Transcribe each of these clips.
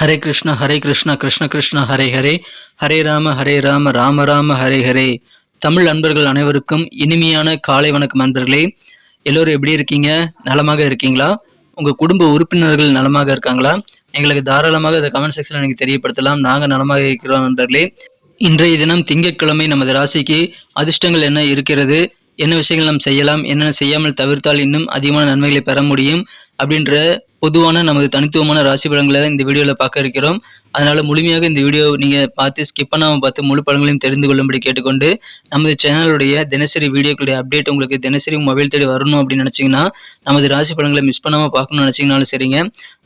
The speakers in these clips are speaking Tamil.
ஹரே கிருஷ்ண ஹரே கிருஷ்ண கிருஷ்ண கிருஷ்ண ஹரே ஹரே. ஹரே ராம ஹரே ராம ராம ராம ஹரே ஹரே. தமிழ் நண்பர்கள் அனைவருக்கும் இனிமையான காலை வணக்கம் அன்பர்களே எல்லோரும் எப்படி இருக்கீங்க? நலமாக இருக்கீங்களா? உங்கள் குடும்ப உறுப்பினர்கள் நலமாக இருக்காங்களா? எங்களுக்கு தாராளமாக இந்த கமெண்ட் செக்ஷனில் நீங்கள் தெரியப்படுத்தலாம். நாங்கள் நலமாக இருக்கிறோம் நண்பர்களே. இன்றைய தினம் திங்கட்கிழமை நமது ராசிக்கு அதிர்ஷ்டங்கள் என்ன இருக்கிறது? என்ன விஷயங்கள் நாம் செய்யலாம்? என்னென்ன செய்யாமல் தவிர்த்தால் இன்னும் அதிகமான நன்மைகளை பெற முடியும்? அப்படின்ற பொதுவான நமது தனித்துவமான ராசி பலன்களை இந்த வீடியோவில் பார்க்க இருக்கிறோம். அதனால் முழுமையாக இந்த வீடியோ நீங்கள் பார்த்து ஸ்கிப் பண்ணாமல் பார்த்து முழு பலன்களையும் தெரிந்து கொள்ளும்படி கேட்டுக்கொண்டு நமது சேனலுடைய தினசரி வீடியோக்களுடைய அப்டேட் உங்களுக்கு தினசரி மொபைல் தேடி வரணும் அப்படின்னு நினச்சிங்கன்னா நமது ராசி பலன்களை மிஸ் பண்ணாமல் பார்க்கணும்னு நினச்சிங்கனாலும் சரிங்க.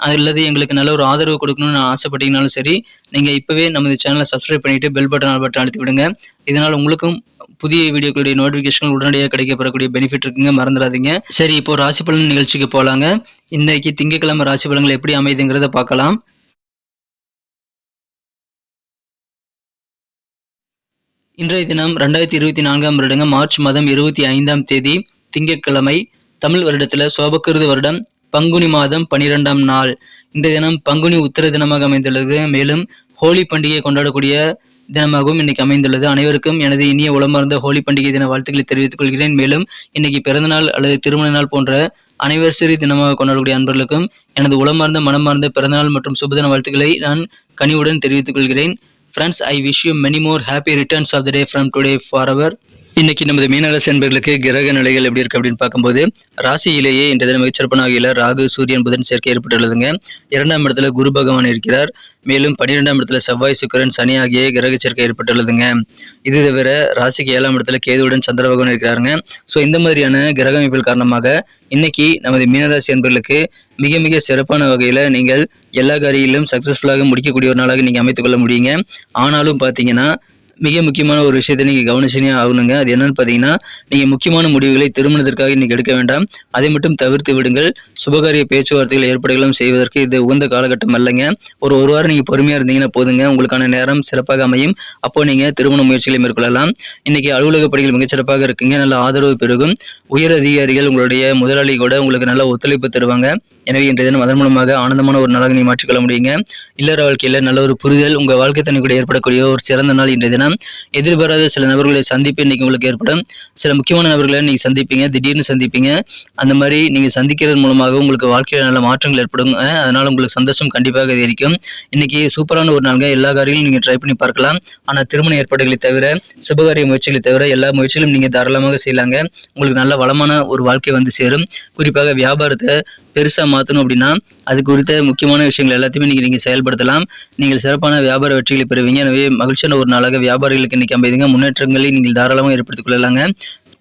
அல்லது எங்களுக்கு நல்ல ஒரு ஆதரவு கொடுக்கணும்னு ஆசைப்பட்டீங்கனாலும் சரி நீங்கள் இப்போவே நமது சேனலை சப்ஸ்கிரைப் பண்ணிவிட்டு பெல் பட்டன் ஆல் பட்டன் அழுத்தி விடுங்க. இதனால் உங்களுக்கும் புதிய வீடியோக்களுடைய நோட்டிஃபிகேஷன் உடனடியாக கிடைக்கப்படக்கூடிய பெனிஃபிட் இருக்குங்க. மறந்துடாதீங்க. சரி இப்போ ராசி பலன் நிகழ்ச்சிக்கு போகலாங்க இன்னைக்கு திங்கட்கிழமை ராசி பலன்கள் எப்படி அமைதுங்கிறத பார்க்கலாம். இன்றைய தினம் ரெண்டாயிரத்தி இருபத்தி நான்காம் வருடங்க. மார்ச் மாதம் இருபத்தி ஐந்தாம் தேதி திங்கட்கிழமை தமிழ் வருடத்துல சோபக்கிருது வருடம் பங்குனி மாதம் பனிரெண்டாம் நாள். இந்த தினம் பங்குனி உத்தர தினமாக அமைந்துள்ளது. மேலும் ஹோலி பண்டிகை கொண்டாடக்கூடிய தினமாகவும் இன்னைக்கு அமைந்துள்ளது. அனைவருக்கும் எனது இனிய உளமார்ந்த ஹோலி பண்டிகை தின வாழ்த்துக்களை தெரிவித்துக் கொள்கிறேன். மேலும் இன்னைக்கு பிறந்தநாள் அல்லது திருமண நாள் போன்ற அனிவர்சரி தினமாக கொண்டாடக்கூடிய அன்பர்களுக்கும் எனது உளமார்ந்த மனமார்ந்த பிறந்தநாள் மற்றும் சுபதின வாழ்த்துக்களை நான் கனிவுடன் தெரிவித்துக் கொள்கிறேன். Friends I wish you many more happy returns of the day from today for our இன்னைக்கு நமது மீனராசி என்பர்களுக்கு கிரக நிலைகள் எப்படி இருக்கு அப்படின்னு பார்க்கும்போது ராசியிலேயே இன்றைய தினம் மிகச்சிறப்பான வகையில் ராகு சூரியன் புதன் சேர்க்கை ஏற்பட்டுள்ளதுங்க. இரண்டாம் இடத்துல குரு பகவான் இருக்கிறார். மேலும் பன்னிரெண்டாம் இடத்துல செவ்வாய் சுக்கிரன் சனி ஆகிய கிரக சேர்க்கை ஏற்பட்டுள்ளதுங்க. இது தவிர ராசிக்கு ஏழாம் இடத்துல கேதுவுடன் சந்திர பகவான் இருக்கிறாருங்க. ஸோ இந்த மாதிரியான கிரக அமைப்பில் காரணமாக இன்னைக்கு நமது மீனராசி என்பர்களுக்கு மிக மிக சிறப்பான வகையில் நீங்கள் எல்லா காரியிலும் சக்ஸஸ்ஃபுல்லாக முடிக்கக்கூடிய ஒரு நாளாக நீங்கள் அமைத்துக்கொள்ள முடியுங்க. ஆனாலும் பார்த்தீங்கன்னா மிக முக்கியமான ஒரு விஷயத்தை நீங்கள் கவனிச்சினே ஆகணுங்க. அது என்னன்னு பார்த்தீங்கன்னா நீங்கள் முக்கியமான முடிவுகளை திருமணத்திற்காக இன்னைக்கு எடுக்க வேண்டாம். அதை மட்டும் தவிர்த்து விடுங்கள். சுபகாரிய பேச்சுவார்த்தைகள் ஏற்படுகளும் செய்வதற்கு இது உகந்த காலகட்டம் அல்லங்க. ஒரு ஒரு வாரம் நீங்கள் பொறுமையாக இருந்தீங்கன்னா போதுங்க. உங்களுக்கான நேரம் சிறப்பாக அமையும். அப்போ நீங்கள் திருமண முயற்சிகளை மேற்கொள்ளலாம். இன்னைக்கு அலுவலக பணிகள் மிகச்சிறப்பாக இருக்குங்க. நல்ல ஆதரவு பெருகும். உயர் அதிகாரிகள் உங்களுடைய முதலாளி கூட உங்களுக்கு நல்ல ஒத்துழைப்பு தருவாங்க. எனவே இன்றைய தினம் அதன் மூலமாக ஆனந்தமான ஒரு நாளாக நீ மாற்றிக்கொள்ள முடியுங்க. இல்லற வாழ்க்கையில் நல்ல ஒரு புரிதல் உங்கள் வாழ்க்கை தனி கூட ஏற்படக்கூடிய ஒரு சிறந்த நாள் இன்றைய தினம். எதிர்பாராத சில நபர்களை சந்திப்பு இன்னைக்கு உங்களுக்கு ஏற்படும். சில முக்கியமான நபர்களை நீங்கள் சந்திப்பீங்க திடீர்னு சந்திப்பீங்க. அந்த மாதிரி நீங்கள் சந்திக்கிறது மூலமாக உங்களுக்கு வாழ்க்கையில் நல்ல மாற்றங்கள் ஏற்படும். அதனால் உங்களுக்கு சந்தோஷம் கண்டிப்பாக அதிகரிக்கும். இன்னைக்கு சூப்பரான ஒரு நாளுங்க. எல்லா காரியங்களும் நீங்கள் ட்ரை பண்ணி பார்க்கலாம். ஆனால் திருமண ஏற்பாடுகளை தவிர சுபகாரிய முயற்சிகளை தவிர எல்லா முயற்சிகளும் நீங்கள் தாராளமாக செய்யலாங்க. உங்களுக்கு நல்ல வளமான ஒரு வாழ்க்கை வந்து சேரும். குறிப்பாக வியாபாரத்தை பெருசாக மாற்றணும் அப்படின்னா அது குறித்த முக்கியமான விஷயங்கள் எல்லாத்தையுமே நீங்கள் நீங்கள் செயல்படுத்தலாம். நீங்கள் சிறப்பான வியாபார வெற்றிகளை பெறுவீங்க. எனவே மகிழ்ச்சியான ஒரு நாளாக வியாபாரிகளுக்கு இன்னைக்கு அமைதிங்க. முன்னேற்றங்களை நீங்கள் தாராளமாக ஏற்படுத்திக் கொள்ளலாங்க.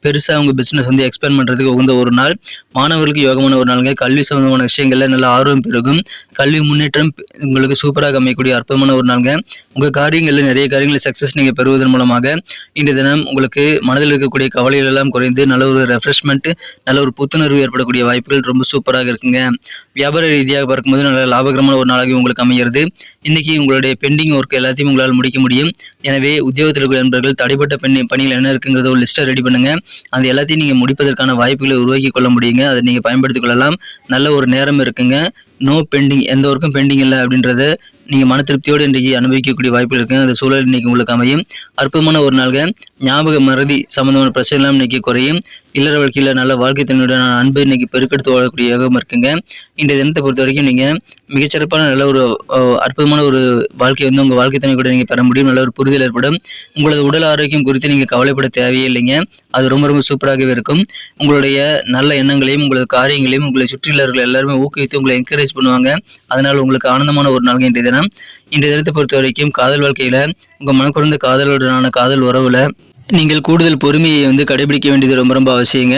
பெருசாக உங்கள் பிஸ்னஸ் வந்து எக்ஸ்பேண்ட் பண்ணுறதுக்கு உகந்த ஒரு நாள். மாணவர்களுக்கு யோகமான ஒரு நாளுங்க. கல்வி சம்பந்தமான விஷயங்களில் நல்ல ஆர்வம் பெருகும். கல்வி முன்னேற்றம் உங்களுக்கு சூப்பராக அமையக்கூடிய அற்புதமான ஒரு நாளுங்க. உங்கள் காரியங்களில் நிறைய காரியங்களை சக்ஸஸ் நீங்கள் பெறுவதன் மூலமாக இன்றைய தினம் உங்களுக்கு மனதில் இருக்கக்கூடிய கவலைகள் எல்லாம் குறைந்து நல்ல ஒரு ரெஃப்ரெஷ்மெண்ட் நல்ல ஒரு புத்துணர்வு ஏற்படக்கூடிய வாய்ப்புகள் ரொம்ப சூப்பராக இருக்குங்க. வியாபார ரீதியாக பார்க்கும்போது நல்ல லாபகரமான ஒரு நாளாக உங்களுக்கு அமைகிறது. இன்றைக்கி உங்களுடைய பெண்டிங் ஒர்க் எல்லாத்தையும் உங்களால் முடிக்க முடியும். எனவே உத்தியோகத்தில் இருக்கிற நண்பர்கள் தடைப்பட்ட பெண் பணிகள் என்ன இருக்குங்கிறத ஒரு லிஸ்ட்டை ரெடி பண்ணுங்கள் அந்த எல்லாத்தையும் நீங்கள் முடிப்பதற்கான வாய்ப்புகளை உருவாக்கி கொள்ள முடியுங்க. அதை நீங்கள் பயன்படுத்திக் கொள்ளலாம். நல்ல ஒரு நேரம் இருக்குங்க. நோ பெண்டிங் எந்த ஒர்க்கும் பெண்டிங் இல்லை அப்படின்றத நீங்கள் மன திருப்தியோடு இன்றைக்கி அனுபவிக்கக்கூடிய வாய்ப்பு இருக்குது அந்த சூழல் இன்றைக்கி உங்களுக்கு அமையும். அற்புதமான ஒரு நாள்க ஞாபக மறதி சம்மந்தமான பிரச்சனைலாம் இன்றைக்கி குறையும். இல்லற வாழ்க்கையில் நல்ல வாழ்க்கை தன்னுடன் அன்பு இன்னைக்கு பெருக்கெடுத்து வாழக்கூடிய யோகம் இருக்குங்க. இந்த தினத்தை பொறுத்த வரைக்கும் நீங்கள் மிகச்சிறப்பான நல்ல ஒரு அற்புதமான ஒரு வாழ்க்கை வந்து உங்கள் வாழ்க்கை துணை கூட நீங்கள் பெற முடியும். நல்ல ஒரு புரிதல் ஏற்படும். உங்களது உடல் ஆரோக்கியம் குறித்து நீங்கள் கவலைப்பட தேவையே இல்லைங்க. அது ரொம்ப ரொம்ப சூப்பராகவே இருக்கும். உங்களுடைய நல்ல எண்ணங்களையும் உங்களது காரியங்களையும் உங்களை சுற்றியுள்ளவர்கள் எல்லாருமே ஊக்குவித்து உங்களை என்கரேஜ் பண்ணுவாங்க. அதனால் உங்களுக்கு ஆனந்தமான ஒரு நாள் இன்றைய தினம். இந்த தினத்தை பொறுத்த வரைக்கும் காதல் வாழ்க்கையில் உங்கள் மனக்குறந்த காதலுடனான காதல் உறவில் நீங்கள் கூடுதல் பொறுமையை வந்து கடைபிடிக்க வேண்டியது ரொம்ப ரொம்ப அவசியங்க.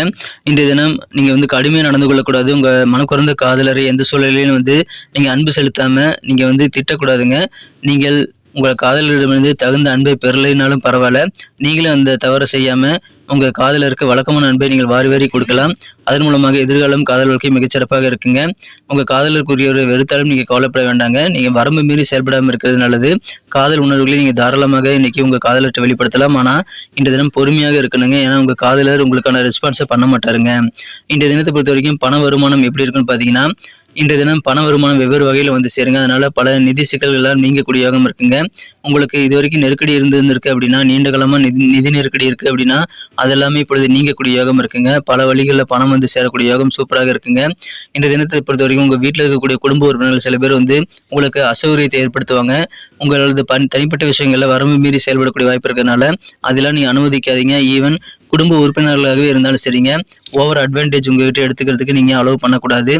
இன்றைய தினம் நீங்கள் வந்து கடுமையாக நடந்து கொள்ளக்கூடாது. உங்கள் மனக்குறந்த காதலரை எந்த சூழலிலும் வந்து நீங்கள் அன்பு செலுத்தாமல் நீங்கள் வந்து திட்டக்கூடாதுங்க. நீங்கள் உங்கள் காதலரிடமிருந்து தகுந்த அன்பை பெறலைனாலும் பரவாயில்ல. நீங்களும் அந்த தவறை செய்யாமல் உங்கள் காதலருக்கு வழக்கமான அன்பை நீங்கள் வாரி வாரி கொடுக்கலாம். அதன் மூலமாக எதிர்காலம் காதல் வாழ்க்கை மிகச்சிறப்பாக இருக்குங்க. உங்கள் காதலருக்குரியவர் வெறுத்தாலும் நீங்கள் கவலைப்பட வேண்டாங்க. நீங்கள் வரம்பு மீறி செயல்படாமல் இருக்கிறது நல்லது. காதல் உணர்வுகளை நீங்கள் தாராளமாக இன்னைக்கு உங்கள் காதலர்கிட்ட வெளிப்படுத்தலாம். ஆனால் இந்த தினம் பொறுமையாக இருக்கணுங்க. ஏன்னா உங்கள் காதலர் உங்களுக்கான ரெஸ்பான்ஸை பண்ண மாட்டாருங்க. இந்த தினத்தை பொறுத்த வரைக்கும் பண வருமானம் எப்படி இருக்குன்னு பார்த்தீங்கன்னா இன்றைய தினம் பண வருமானம் வெவ்வேறு வகையில் வந்து சேருங்க. அதனால பல நிதி சிக்கல்கள்லாம் நீங்கக்கூடியவாகவும் இருக்குங்க. உங்களுக்கு இது வரைக்கும் நெருக்கடி இருந்திருக்கு அப்படின்னா நீண்ட காலமாக நிதி நிதி நெருக்கடி இருக்கு அப்படின்னா அது எல்லாமே இப்பொழுது நீங்கக்கூடிய யோகம் இருக்குங்க. பல வழிகளில் பணம் வந்து சேரக்கூடிய யோகம் சூப்பராக இருக்குங்க. இந்த தினத்தை பொறுத்த வரைக்கும் உங்கள் வீட்டில் இருக்கக்கூடிய குடும்ப உறுப்பினர்கள் சில பேர் வந்து உங்களுக்கு அசௌகரியத்தை ஏற்படுத்துவாங்க. உங்களது பன் தனிப்பட்ட விஷயங்களில் வரம்பு மீறி செயல்படக்கூடிய வாய்ப்பு இருக்கிறதுனால அதெல்லாம் நீங்க அனுமதிக்காதீங்க. ஈவன் குடும்ப உறுப்பினர்களாகவே இருந்தாலும் சரிங்க. ஓவர் அட்வான்டேஜ் உங்ககிட்ட எடுத்துக்கிறதுக்கு நீங்கள் அலோவ் பண்ணக்கூடாது.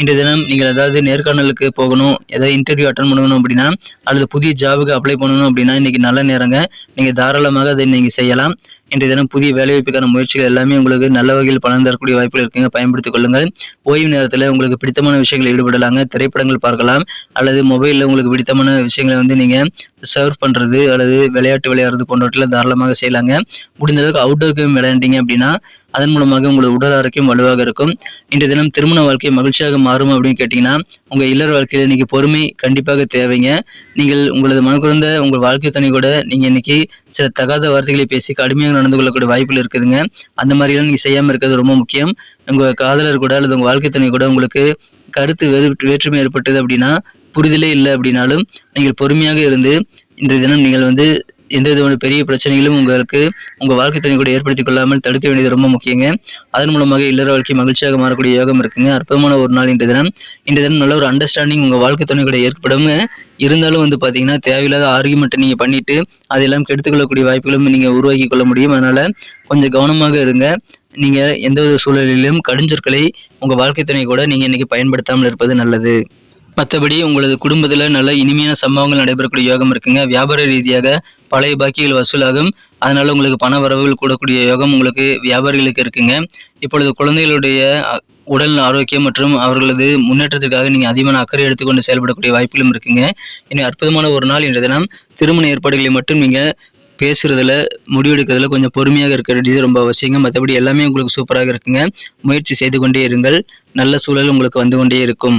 இன்றைய தினம் நீங்கள் ஏதாவது நேர்காணலுக்கு போகணும் ஏதாவது இன்டர்வியூ அட்டன் பண்ணணும் அப்படின்னா அல்லது புதிய ஜாபுக்கு அப்ளை பண்ணணும் அப்படின்னா இன்றைக்கி நல்ல நேரங்க. நீங்கள் தாராளமாக அதை நீங்கள் செய்யலாம். இன்றைய தினம் புதிய வேலைவாய்ப்புக்கான முயற்சிகள் எல்லாமே உங்களுக்கு நல்ல வகையில் பலன் தரக்கூடிய வாய்ப்புகள் இருக்குங்க. பயன்படுத்திக் கொள்ளுங்கள். ஓய்வு நேரத்தில் உங்களுக்கு பிடித்தமான விஷயங்களை ஈடுபடலாங்க. திரைப்படங்கள் பார்க்கலாம். அல்லது மொபைலில் உங்களுக்கு பிடித்தமான விஷயங்களை வந்து நீங்கள் சர்வ் பண்ணுறது அல்லது விளையாட்டு விளையாடுறது போன்றவற்றில் தாராளமாக செய்யலாங்க. முடிந்தளவுக்கு அவுட்டோர் கேம் விளையாண்டீங்க அப்படின்னா அதன் மூலமாக உங்களோட உடல் ஆரோக்கியம் வலுவாக இருக்கும். இன்றைய தினம் திருமண வாழ்க்கை மகிழ்ச்சியாக மாறும் அப்படின்னு கேட்டிங்கன்னா உங்கள் இல்லற வாழ்க்கையில் இன்னைக்கு பொறுமை கண்டிப்பாக தேவைங்க. நீங்கள் உங்களது மனக்குறந்த உங்கள் வாழ்க்கை துணை கூட நீங்கள் இன்னைக்கு சில தகாத வார்த்தைகளை பேசி கடுமையாக நடந்து கொள்ளக்கூடிய வாய்ப்புகள் இருக்குதுங்க. அந்த மாதிரிலாம் நீங்கள் செய்யாமல் இருக்கிறது ரொம்ப முக்கியம். உங்கள் காதலர் கூட அல்லது உங்கள் வாழ்க்கை துணை கூட உங்களுக்கு கருத்து வேறு வேற்றுமை ஏற்பட்டது அப்படின்னா புரிதலே இல்லை அப்படின்னாலும் நீங்கள் பொறுமையாக இருந்து இன்றைய தினம் நீங்கள் வந்து எந்த விதமான பெரிய பிரச்சனைகளும் உங்களுக்கு உங்கள் வாழ்க்கை துணை கூட ஏற்படுத்திக் கொள்ளாமல் தடுக்க வேண்டியது ரொம்ப முக்கியங்க. அதன் மூலமாக இல்லற வாழ்க்கை மகிழ்ச்சியாக மாறக்கூடிய யோகம் இருக்குங்க. அற்புதமான ஒரு நாள் இன்றைய தினம். இன்றைய தினம் நல்ல ஒரு அண்டர்ஸ்டாண்டிங் உங்கள் வாழ்க்கை துணை கூட ஏற்படும் இருந்தாலும் வந்து பார்த்தீங்கன்னா தேவையில்லாத ஆர்குமெண்ட்டை நீங்கள் பண்ணிட்டு அதெல்லாம் கெடுத்துக்கொள்ளக்கூடிய வாய்ப்புகளும் நீங்கள் உருவாக்கி கொள்ள முடியும். அதனால் கொஞ்சம் கவனமாக இருங்க. நீங்கள் எந்த ஒரு சூழலிலும் கடுஞ்சொற்களை உங்கள் வாழ்க்கை துணை கூட நீங்கள் இன்றைக்கி பயன்படுத்தாமல் இருப்பது நல்லது. மற்றபடி உங்களது குடும்பத்தில் நல்ல இனிமையான சம்பவங்கள் நடைபெறக்கூடிய யோகம் இருக்குங்க. வியாபார ரீதியாக பழைய பாக்கிகள் வசூலாகும். அதனால் உங்களுக்கு பண வரவுகள் கூடக்கூடிய யோகம் உங்களுக்கு வியாபாரிகளுக்கு இருக்குங்க. இப்பொழுது குழந்தைகளுடைய உடல் ஆரோக்கியம் மற்றும் அவர்களது முன்னேற்றத்திற்காக நீங்கள் அதிகமான அக்கறை எடுத்துக்கொண்டு செயல்படக்கூடிய வாய்ப்புகளும் இருக்குங்க. இனி அற்புதமான ஒரு நாள் இன்றைய தினம். திருமண ஏற்பாடுகளை மட்டும் நீங்கள் பேசுறதுல முடிவெடுக்கிறதுல கொஞ்சம் பொறுமையாக இருக்க வேண்டியது ரொம்ப அவசியங்க. மற்றபடி எல்லாமே உங்களுக்கு சூப்பராக இருக்குங்க. முயற்சி செய்து கொண்டே இருங்கள். நல்ல சூழல் உங்களுக்கு வந்து கொண்டே இருக்கும்.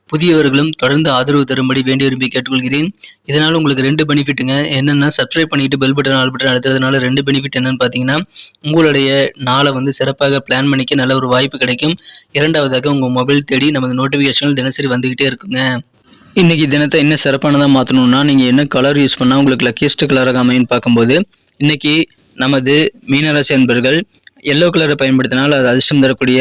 புதியவர்களும் தொடர்ந்து ஆதரவு தரும்படி வேண்டி விரும்பி கேட்டுக்கொள்கிறேன். இதனால் உங்களுக்கு ரெண்டு பெனிஃபிட்டுங்க. என்னென்னா சப்ஸ்கிரைப் பண்ணிட்டு பெல் பட்டன் ஆல் பட்டன் அழுத்துறதுனால ரெண்டு பெனிஃபிட் என்னன்னு பார்த்தீங்கன்னா உங்களுடைய நாளை வந்து சிறப்பாக பிளான் பண்ணிக்க நல்ல ஒரு வாய்ப்பு கிடைக்கும். இரண்டாவதாக உங்கள் மொபைல் தேடி நமது நோட்டிஃபிகேஷன்கள் தினசரி வந்துக்கிட்டே இருக்குங்க. இன்றைக்கி தினத்தை என்ன சிறப்பானதாக மாற்றணும்னா நீங்கள் என்ன கலர் யூஸ் பண்ணால் உங்களுக்கு லக்கியஸ்ட் கலராக அமையும்னு பார்க்கும்போது இன்றைக்கி நமது மீனராசி அன்பர்கள் எல்லோ கலரை பயன்படுத்தினால் அது அதிர்ஷ்டம் தரக்கூடிய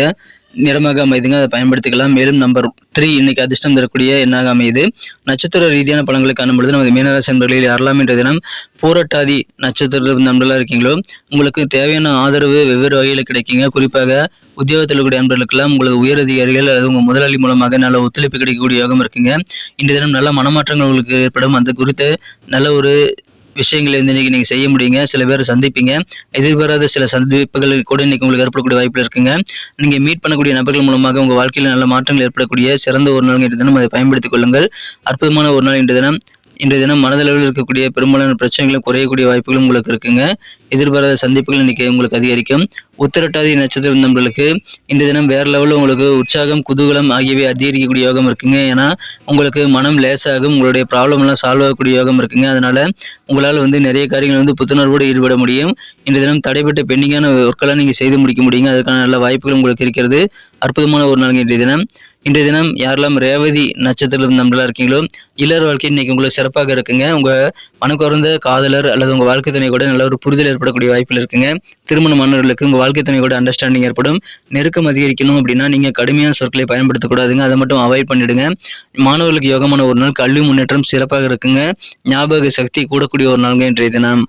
நிறமாக அமைதுங்க. அதை பயன்படுத்திக்கலாம். மேலும் நம்பர் த்ரீ இன்னைக்கு அதிர்ஷ்டம் தரக்கூடிய எண்ணாக அமையுது நட்சத்திர ரீதியான பலன்களை காணும்பொழுது நமது மீனராசி அன்பர்களில் யாரெல்லாம் என்ற தினம் பூரட்டாதி நட்சத்திர நண்பர்களாக இருக்கீங்களோ உங்களுக்கு தேவையான ஆதரவு வெவ்வேறு வகையில் கிடைக்குங்க. குறிப்பாக உத்தியோகத்தில் இருக்கக்கூடிய நண்பர்களுக்கெல்லாம் உங்களுக்கு உயர் அதிகாரிகள் அல்லது உங்கள் முதலாளி மூலமாக நல்ல ஒத்துழைப்பு கிடைக்கக்கூடிய யோகம் இருக்குங்க. இன்றைய தினம் நல்ல மனமாற்றங்கள் உங்களுக்கு ஏற்படும். அந்த குறித்து நல்ல ஒரு விஷயங்களை வந்து இன்னைக்கு நீங்கள் செய்ய முடியுங்க. சில பேர் சந்திப்பீங்க. எதிர்பாராத சில சந்திப்புகள் கூட இன்னைக்கு உங்களுக்கு ஏற்படக்கூடிய வாய்ப்பில் இருக்குங்க. நீங்கள் மீட் பண்ணக்கூடிய நபர்கள் மூலமாக உங்கள் வாழ்க்கையில் நல்ல மாற்றங்கள் ஏற்படக்கூடிய சிறந்த ஒரு நாள் இன்று தினம் அதை பயன்படுத்திக் கொள்ளுங்கள். அற்புதமான ஒரு நாள் இன்று தினம். இன்றைய தினம் மனதளவில் இருக்கக்கூடிய பெரும்பாலான பிரச்சனைகளும் குறையக்கூடிய வாய்ப்புகளும் உங்களுக்கு இருக்குங்க. எதிர்பாராத சந்திப்புகள் இன்னைக்கு உங்களுக்கு அதிகரிக்கும். உத்திரட்டாதி நட்சத்திரம் நம்மளுக்கு இந்த தினம் வேற லெவலில் உங்களுக்கு உற்சாகம் குதூகலம் ஆகியவை அதிகரிக்கக்கூடிய யோகம் இருக்குங்க. ஏன்னா உங்களுக்கு மனம் லேசாகும் உங்களுடைய ப்ராப்ளம் எல்லாம் சால்வ் ஆகக்கூடிய யோகம் இருக்குங்க. அதனால் உங்களால் வந்து நிறைய காரியங்கள் வந்து புத்துணர்வோடு ஈடுபட முடியும். இந்த தினம் தடைப்பட்ட பெண்டிங்கான ஒர்க்கெல்லாம் நீங்கள் செய்து முடிக்க முடியுங்க. அதுக்கான நல்ல வாய்ப்புகள் உங்களுக்கு இருக்கிறது. அற்புதமான ஒரு நாள் இன்றைய தினம். இன்றைய தினம் யாரெல்லாம் ரேவதி நட்சத்திரம் நம்மளா இருக்கீங்களோ இல்லற வாழ்க்கை இன்னைக்கு உங்களுக்கு சிறப்பாக இருக்குங்க. உங்க மனக்குறந்த காதலர் அல்லது உங்க வாழ்க்கை துணை கூட நல்ல ஒரு புரிதல் ஏற்படக்கூடிய வாய்ப்பில் இருக்குங்க. திருமண மன்னர்களுக்கு உங்க வாழ்க்கை துணை கூட அண்டர்ஸ்டாண்டிங் ஏற்படும். நெருக்கம் அதிகரிக்கணும் அப்படின்னா நீங்க கடுமையான சொற்களை பயன்படுத்தக்கூடாதுங்க. அதை மட்டும் அவாய்ட் பண்ணிடுங்க. மாணவர்களுக்கு யோகமான ஒரு நாள் கல்வி முன்னேற்றம் சிறப்பாக இருக்குங்க. ஞாபக சக்தி கூடக்கூடிய ஒரு நாளுங்க இன்றைய தினம்.